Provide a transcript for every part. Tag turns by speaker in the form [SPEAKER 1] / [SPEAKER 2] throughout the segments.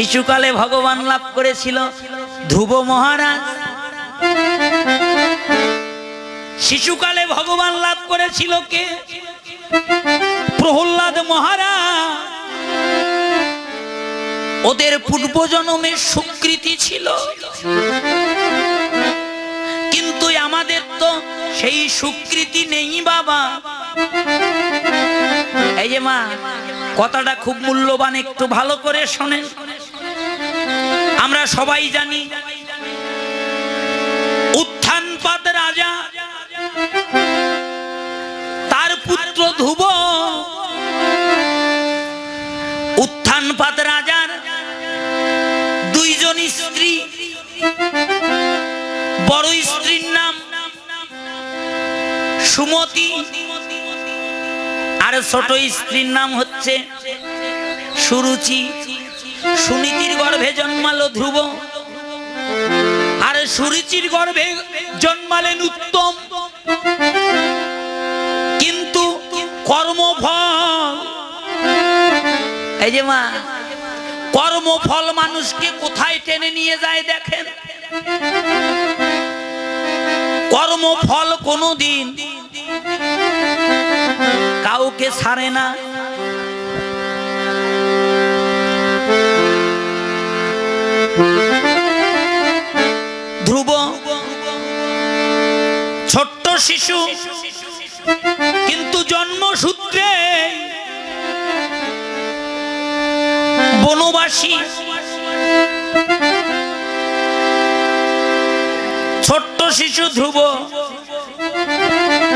[SPEAKER 1] শিশুকালে ভগবান লাভ করেছিল ধ্রুব মহারাজ। শিশুকালে ভগবান লাভ করেছিল কে? প্রহ্লাদ মহারাজ। ওদের পূর্বজন্মের সুকৃতি ছিল। কিন্তু আমাদের তো সেই সুকৃতি নেই বাবা। এই যে মা, কথাটা খুব মূল্যবান, একটু ভালো করে শোনেন। আমরা সবাই জানি উত্থানপাত রাজা, তার পুত্র ধ্রুব উত্থানপাত রাজার দুইজন স্ত্রী বড় স্ত্রীর নাম সুমতি আর ছোট স্ত্রীর নাম হচ্ছে সুরুচি। সুনীতির গর্ভে জন্মালো ধ্রুব। আর সুরুচির গর্ভে জন্মালেন উত্তম। কিন্তু কর্মফল এই যে মা। কর্মফল মানুষকে কোথায় টেনে নিয়ে যায় দেখেন? কর্মফল কোনোদিন কাউকে ছাড়ে না। ধ্রুব, ছোট্ট শিশু, কিন্তু জন্মসূত্রে বনবাসী। ছোট্ট শিশু ধ্রুব,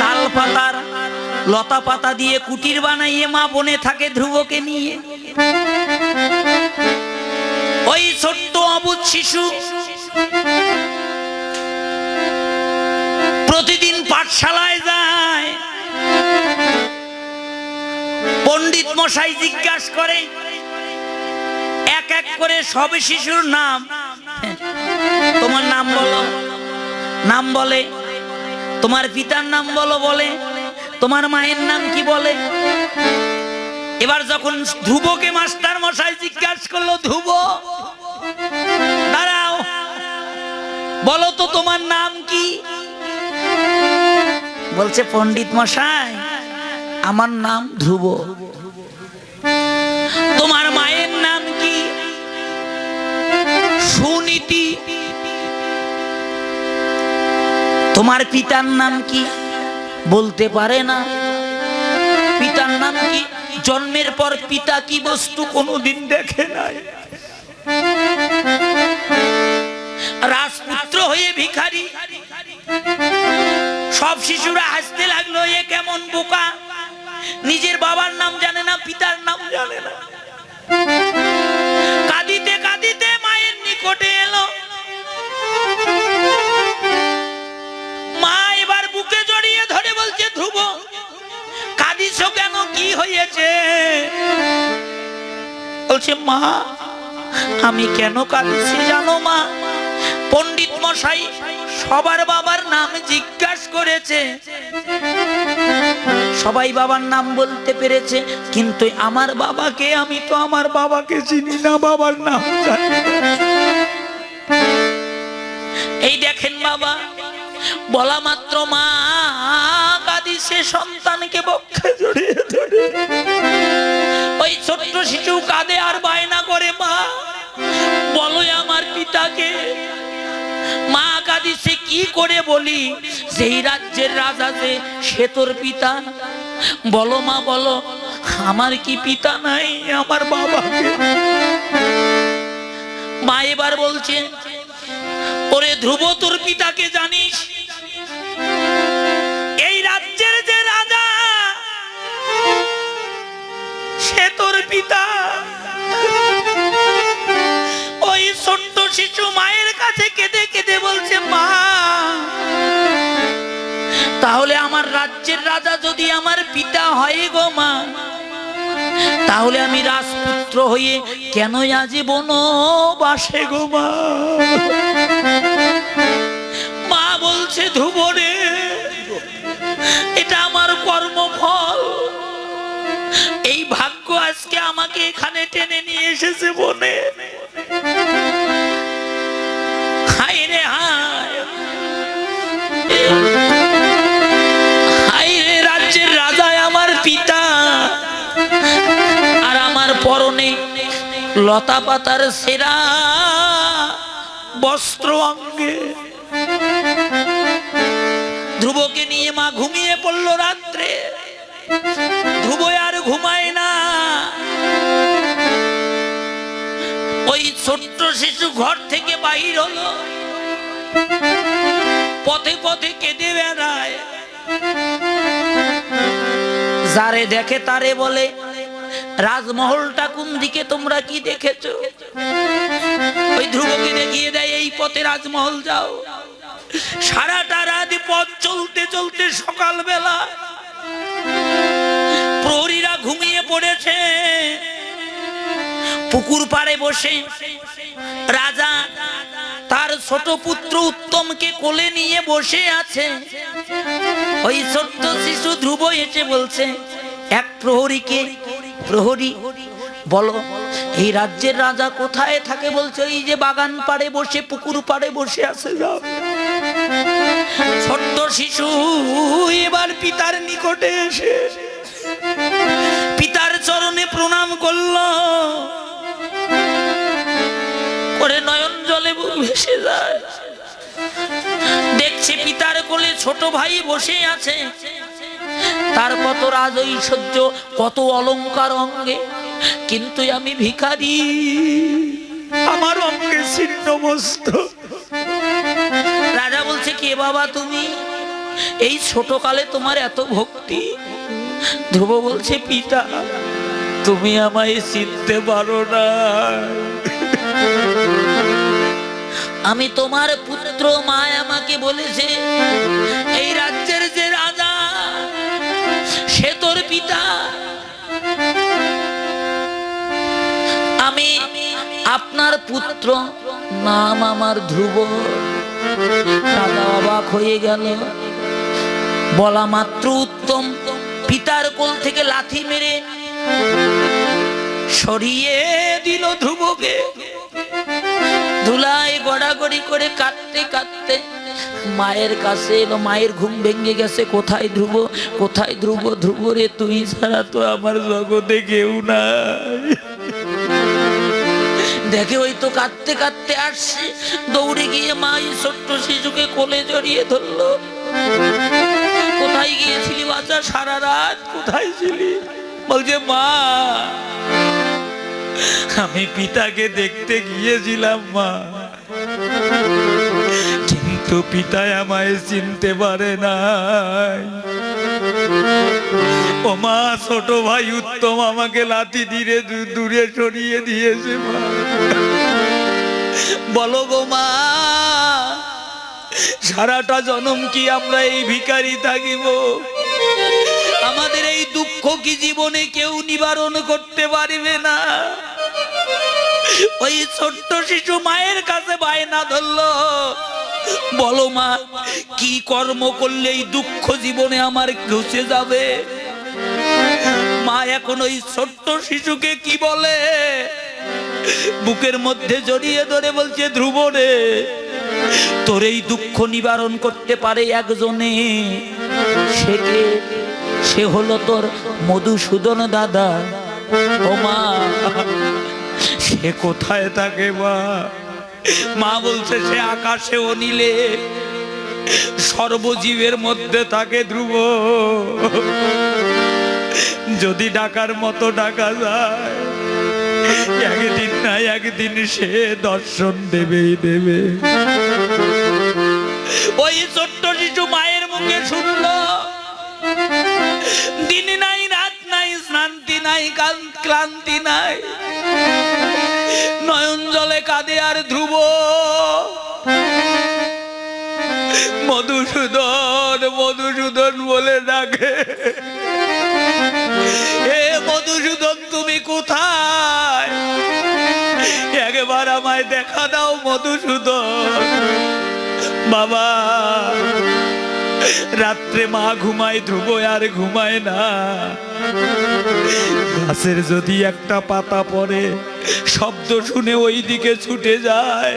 [SPEAKER 1] তাল পাতার লতা পাতা দিয়ে কুটির বানাইয়ে মা বনে থাকে ধ্রুবকে নিয়ে। ওই ছোট্ট অবুধ শিশু পাঠশালায় যায়। পণ্ডিত মশাই জিজ্ঞাসা করে, এক এক করে সব শিশুর নাম। তোমার নাম বলো। নাম বলে। তোমার পিতার নাম বলো বলে। তোমার মায়ের নাম কি বলে? এবার যখন ধ্রুবকে মাস্টার মশাই জিজ্ঞাসা করল, ধ্রুব, দাঁড়াও। বলো তো তোমার নাম কি? বলছে পণ্ডিত মশাই, আমার নাম ধ্রুব। তোমার মায়ের নাম কি? সুনীতি। তোমার পিতার নাম কি? বলতে পারে না। পিতার নাম কি? জন্মের পর পিতা কি বস্তু কোনোদিন দেখে নাই? রাজপুত্র হয়ে ভিখারি। সব শিশুরা হাসতে লাগল, এ কেমন বোকা? নিজের বাবার নাম জানে না, পিতার নাম জানে না। কাঁদিতে কাঁদিতে মায়ের নিকটে এলো। মা এবার বুকে জড়িয়ে ধরে বলছে, ধ্রুব, কাঁদিস কেন? কি হয়েছে? বলছে, মা, আমি কেন কাঁদছি জানো মা? পণ্ডিত মশাই সবার বাবার নাম জিজ্ঞাসা করেছে। সবাই বাবার নাম বলতে পেরেছে, কিন্তু আমার বাবাকে, আমি তো আমার বাবাকে চিনি না, বাবার নাম জানি এই দেখেন বাবা, বলা মাত্র মা কাদি কাঁদিছে সন্তানকে বক্ষে জড়িয়ে ধরে। ওই ছোট্ট শিশু কাঁদে আর বায়না করে, মা বলো আমার পিতাকে মা কি করে বলি? সেই রাজ্যের রাজা যে, সে তোর পিতা? বলো মা, বলো, আমার কি পিতা নাই, আমার বাবাকে মা এবার বলছে, ওরে ধ্রুব, তোর পিতাকে জানিস? এই রাজ্যের যে রাজা, সে তোর পিতা। ওই ছোট্ট শিশু মায়ের কাছে কেঁদে কেঁদে বলছে মা। তাহলে আমার রাজ্যের রাজা যদি আমার পিতা হয় গো মা, তাহলে আমি রাজপুত্র হয়ে কেন আজে বন বাসে গো মা? মা বলছে ধ্রুবরে এটা আমার কর্মফল। এই ভাগ্য আজকে আমাকে এখানে টেনে নিয়ে এসেছে বনে। লতা পাতার সেরা বস্ত্র অঙ্গে ধ্রুবকে নিয়ে মা ঘুমিয়ে পড়ল রাত্রে। ধ্রুব আর ঘুমায় না। ওই ছোট্ট শিশু ঘর থেকে বাহির হলো। পথে পথে কেঁদে বেড়ায়। যারে দেখে তারে বলে রাজমহলটা কোন দিকে তোমরা কি দেখেছ? ওই ধ্রুবকে দেখিয়ে দেয়, এই পথে রাজমহল যাও। সারাটা রাত পথ চলতে চলতে সকালবেলা প্রহরীরা ঘুমিয়ে পড়েছে। পুকুর পাড়ে বসে রাজা তার ছোট পুত্র উত্তমকে কোলে নিয়ে বসে আছে। ওই ছোট্ট শিশু ধ্রুব এসে বলছে, এক প্রহরীকে প্রহরী, বলো, এই রাজ্যের রাজা কোথায় থাকে বলছে, এই যে বাগান পাড়ে বসে, পুকুর পাড়ে বসে আছে যাও ছোট্ট শিশু এবার পিতার নিকটে এসে, পিতার চরণে প্রণাম করল। করে নয়ন জলে ভেসে যায়। দেখছে পিতার কোলে ছোট ভাই বসে আছে। তার কত রাজ ঐশ্বর্য কত অলংকার অঙ্গে। কিন্তু আমি ভিখারি, আমার অঙ্গে ছিন্ন মস্ত রাজা বলছে, কে বাবা তুমি? এই ছোট কালে তোমার এত ভক্তি? ধ্রুব বলছে, পিতা, তুমি আমায় চিনতে পারো না। আমি তোমার পুত্র মায় আমাকে বলেছে, এই রাজ্যের আমি আপনার পুত্র, নাম আমার ধ্রুব। রাজা অবাক হয়ে গেল। বলা মাত্র উত্তম, পিতার কোল থেকে লাথি মেরে সরিয়ে দিল ধ্রুবকে। ধুলায় গড়াগড়ি করে কাঁদতে কাঁদতে মায়ের কাছে এলো, মায়ের ঘুম ভেঙে গেছে, কোথায় ধ্রুব? কোথায় ধ্রুব? ধ্রুব রে, তুই ছাড়া তো আমার জগতে কেউ নাই। দেখে ওই তো কাঁদতে কাঁদতে আসছে, দৌড়ে গিয়ে মা এই ছোট্ট শিশুকে কোলে জড়িয়ে ধরলো। কোথায় গিয়েছিলি বাচ্চা সারা রাত কোথায় ছিলি? বলছে, মা আমি পিতাকে দেখতে গিয়েছিলাম, মা। কিন্তু পিতায় আমায় চিনতে পারে নাই। ও মা, ছোট ভাই উত্তম আমাকে লাথি দিয়ে দূরে সরিয়ে দিয়েছে, মা। বলো গো মা, সারাটা জনম কি আমরা এই ভিখারি থাকিব? এই দুঃখ কি জীবনে কেউ নিবারণ করতে পারবে না? ওই ছোট্ট শিশু মায়ের কাছে বায়না ধরলো, বলো মা, কি কর্ম করলে এই দুঃখ জীবনে আমার ঘুষে যাবে? মা এখন ওই ছোট্ট শিশুকে কি বলে? বুকের মধ্যে জড়িয়ে ধরে বলছে, ধ্রুব রে, তোর এই দুঃখ নিবারণ করতে পারে একজনে, সে সে হলো তোর মধুসূদন দাদা। ও মা, সে কোথায় থাকে মা? মা বলছে, সে আকাশে অনিলে সর্বজীবের মধ্যে থাকে ধ্রুব। যদি ডাকার মতো ডাকা যায়, একদিন না একদিন সে দর্শন দেবেই দেবে। ওই ছোট্ট দিন নাই, রাত নাই শান্তি নাই ক্লান্তি নাই। নয়ন জলে কাঁদে আর ধ্রুব। মধুসূদন মধুসূদন বলে ডাকে। হে মধুসূদন, তুমি কোথায়? একবার আমায় দেখা দাও মধুসূদন। বাবা রাত্রে মা ঘুমায়, ধ্রুব আর ঘুমায় না। গাছের যদি একটা পাতা পড়ে, শব্দ শুনে ওই দিকে ছুটে যায়।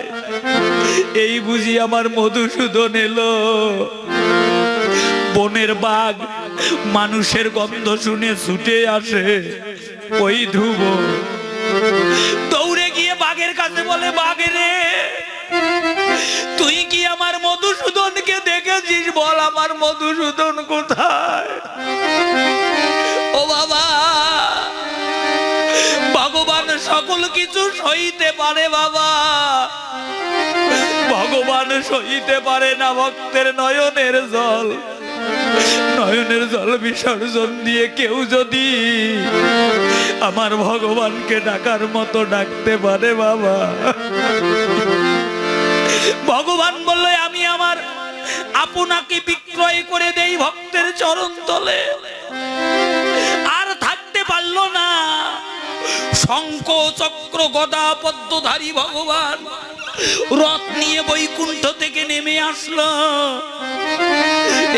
[SPEAKER 1] এই বুঝি আমার মধুসূদন এলো। বনের বাঘ মানুষের গন্ধ শুনে ছুটে আসে। ওই ধ্রুব, দৌড়ে গিয়ে বাঘের কাছে বলে, বাঘে রে, তুই কি আমার মধুসূদনকে আমার মধুসূদন কোথায়? ও বাবা, ভগবান সকল কিছু সইতে পারে বাবা। ভগবান সইতে পারে না ভক্তের নয়নের জল। নয়নের জল বিসর্জন দিয়ে কেউ যদি আমার ভগবানকে ডাকার মতো ডাকতে পারে বাবা। ভগবান বললে, আমি আমার আপনাকে বিক্রয় করে দেই ভক্তের চরণ তলে। আর থাকতে পারল না। শঙ্খ, চক্র, গদা, পদ্মধারী ভগবান রথ নিয়ে বৈকুণ্ঠ থেকে নেমে আসলো।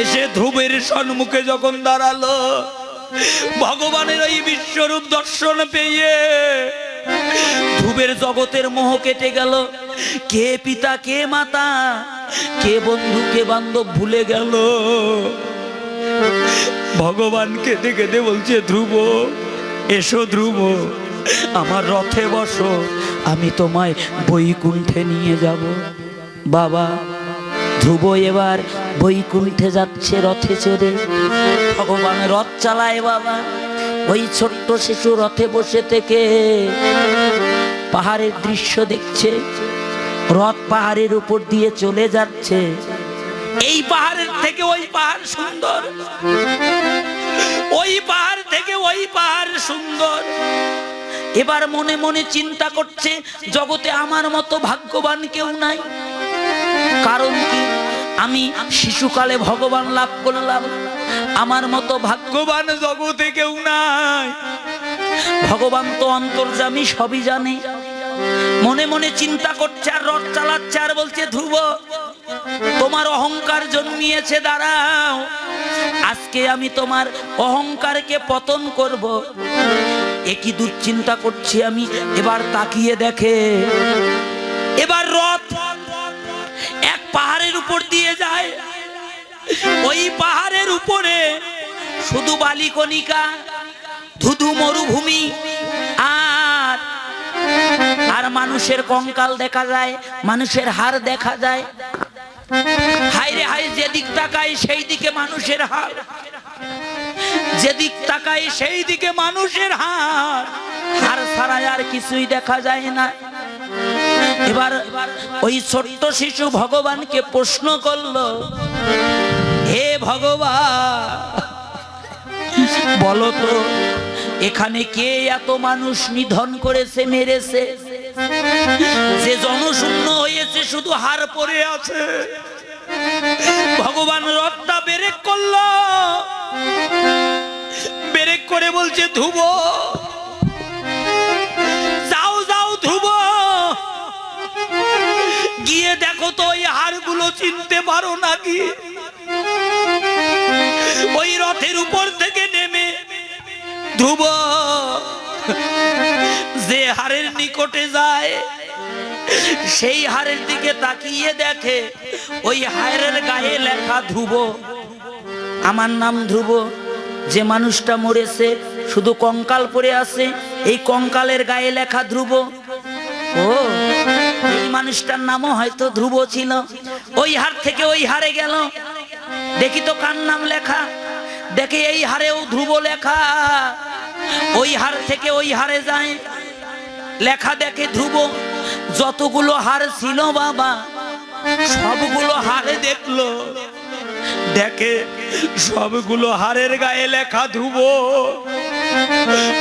[SPEAKER 1] এসে ধ্রুবের সম্মুখে যখন দাঁড়াল, ভগবানের ওই বিশ্বরূপ দর্শন পেয়ে ধ্রুবের জগতের মোহ কেটে গেল। কে পিতা, কে মাতা? কে বন্ধু, কে বান্ধব ভুলে গেল? ভগবান কেঁদে কেঁদে বলছে, ধ্রুব, এসো ধ্রুব, আমার রথে বসো, আমি তোমায় বৈকুণ্ঠে নিয়ে যাব। বাবা, ধ্রুব এবার বৈকুণ্ঠে যাচ্ছে রথে চড়ে। ভগবান রথ চালায় বাবা, ওই ছোট্ট শিশু রথে বসে থেকে। পাহাড়ের দৃশ্য দেখছে। রথ পাহাড়ের উপর দিয়ে চলে যাচ্ছে। এই পাহাড়ের থেকে ওই পাহাড় সুন্দর। ওই পাহাড় থেকে ওই পাহাড় সুন্দর। এবার মনে মনে চিন্তা করছে, জগতে আমার মতো ভাগ্যবান কেউ নাই। কারণ কি? আমি শিশুকালে ভগবান লাভ করলাম। আমার মতো ভাগ্যবান জগতে কেউ নাই। ভগবান তো অন্তর্জামী সবই জানে। মনে মনে চিন্তা করছে আর রথ চালাচ্ছে আর বলছে, ধ্রুব, তোমার অহংকার জন্মিয়েছে, দাঁড়াও। আজকে আমি তোমার অহংকারকে পতন করব। একই দুশ্চিন্তা করছি আমি? এবার তাকিয়ে দেখে। এবার রথ এক পাহাড়ের উপর দিয়ে যায়। ওই পাহাড়ের উপরে শুধু বালিকণিকা, ধুধু মরুভূমি আর মানুষের কঙ্কাল দেখা যায়, মানুষের হার দেখা যায়। হাই যেদিক তাকাই সেই দিকে মানুষের হার যেদিক তাকাই সেই দিকে মানুষের হার হার ছাড়া আর কিছুই দেখা যায় না। এবার ওই ছোট্ট শিশু ভগবানকে প্রশ্ন করল, হে ভগবান, বলো তো, এখানে কে এত মানুষ নিধন করেছে, মেরেছে? যে জনশূন্য হয়েছে, শুধু হার পরে আছে। ভগবান রথটা বেরেক করল। বেরেক করে বলছে ধ্রুব যাও যাও ধ্রুব গিয়ে দেখো তো, ওই হাড়গুলো চিনতে পারো নাকি? ওই রথের উপর থেকে নেমে ধ্রুব যে হাড়ের নিকটে যায়, সেই হারের দিকে তাকিয়ে দেখে ওই হারের গায়ে লেখা ধ্রুব। আমার নাম ধ্রুব। যে মানুষটা মরেছে, শুধু কঙ্কাল পড়ে আছে, এই কঙ্কালের গায়ে লেখা ধ্রুব। ও, এই মানুষটার নামও হয়তো ধ্রুব ছিল। ওই হার থেকে ওই হারে গেল। দেখি তো কার নাম লেখা। দেখে এই হারেও ধ্রুব লেখা। ওই হার থেকে ওই হারে যায়। লেখা দেখে ধ্রুব, যতগুলো হার ছিল বাবা, সবগুলো হারে দেখল। দেখে সবগুলো হারের গায়ে লেখা ধ্রুব,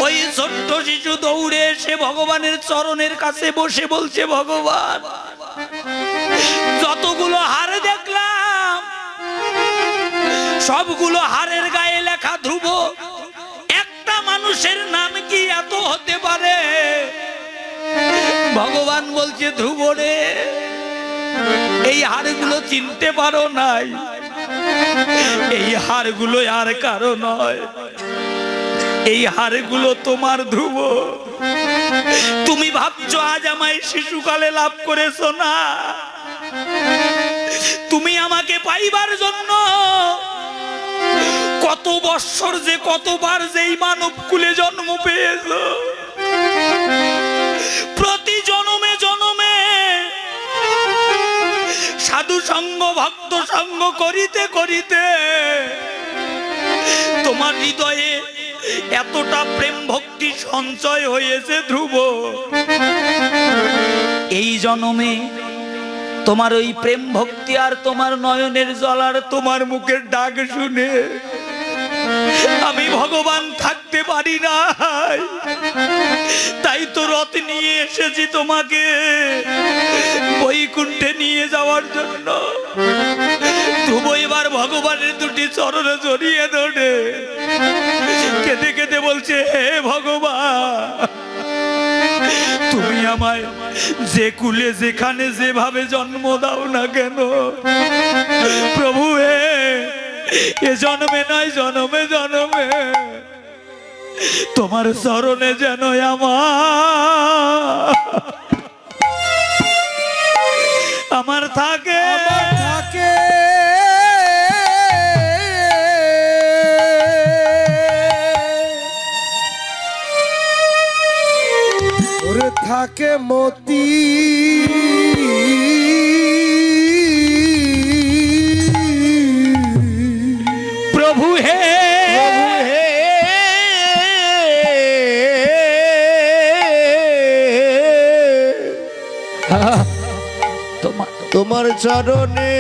[SPEAKER 1] ওই ছোট্ট শিশু দৌড়ে এসে ভগবানের চরণের কাছে বসে বলছে, ভগবান, যতগুলো হার দেখলাম, সবগুলো হারের গায়ে লেখা ধ্রুব, একটা মানুষের নাম কি এত হতে পারে? ভগবান বলছে ধ্রুব রে এই হাড়গুলো চিনতে পারো নাই। এই হাড়গুলো আর কারও নয়। এই হাড়গুলো তোমার ধ্রুব। তুমি ভাবছ, আজ আমায় শিশুকালে লাভ করেছ না। তুমি আমাকে পাইবার জন্য কত বৎসর যে কতবার যেই মানব কুলে জন্ম পেয়েছ। সাধু সঙ্গ, ভক্ত সঙ্গ করিতে করিতে তোমার হৃদয়ে এতটা প্রেম ভক্তি সঞ্চয় হয়েছে ধ্রুব। এই জনমে তোমার ওই প্রেম ভক্তি আর তোমার নয়নের জল আর তোমার মুখের ডাক শুনে আমি ভগবান থাকতে পারি না তাই তো রথ নিয়ে এসেছি তোমাকে। বৈকুণ্ঠে নিয়ে যাওয়ার জন্য। ধ্রুব এবার ভগবানের দুটি চরণে জড়িয়ে ধরে কেঁদে কেঁদে বলছে, হে ভগবান, তুমি আমায় যে কুলে যেখানে যেভাবে জন্ম দাও না কেন, প্রভু হে এ জন্মে নয় জনমে জনমে। তোমার চরণে যেন আমার আমার থাকে।
[SPEAKER 2] থাকে। থাকে মতি।
[SPEAKER 1] তোমার
[SPEAKER 2] চরণে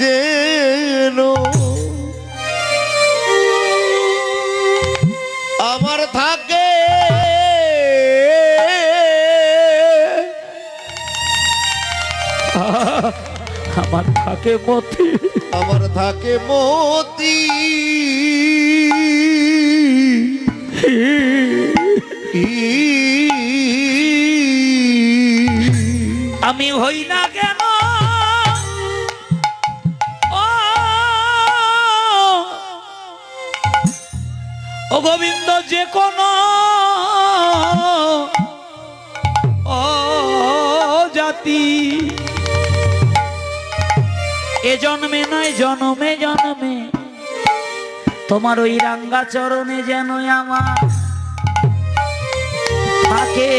[SPEAKER 2] যেন আমার থাকে
[SPEAKER 1] আমার থাকে মতি।
[SPEAKER 2] আমার থাকে মতি।
[SPEAKER 1] আমি হই না কেন? ও গোবিন্দ যে কোন জাতি। এ জন্মে নয়, জনমে জনমে। তোমার ওই রাঙ্গা চরণে যেন আমার থাকে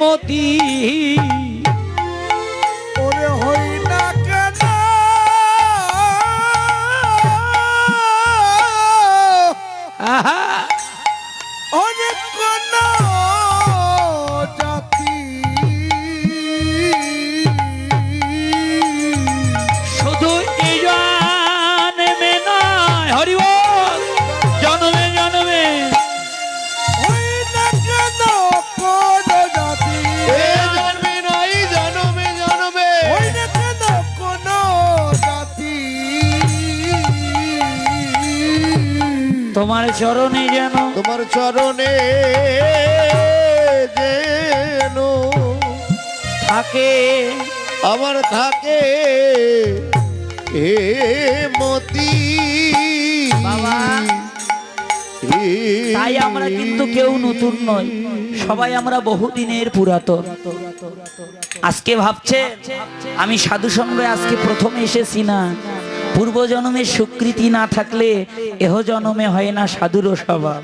[SPEAKER 1] মতি। তোমার চরণে যেন
[SPEAKER 3] তোমার চরণে যেন
[SPEAKER 1] থাকে।
[SPEAKER 3] আমার থাকে হে মতি।
[SPEAKER 1] বাবা। তাই আমরা কিন্তু কেউ নতুন নয় সবাই আমরা বহুদিনের পুরাতন। আজকে ভাবছে আমি সাধু সঙ্গে আজকে প্রথমে এসেছি না। পূর্ব জন্মের স্বীকৃতি না থাকলে এহ জনমে হয় না সাধুর স্বভাব।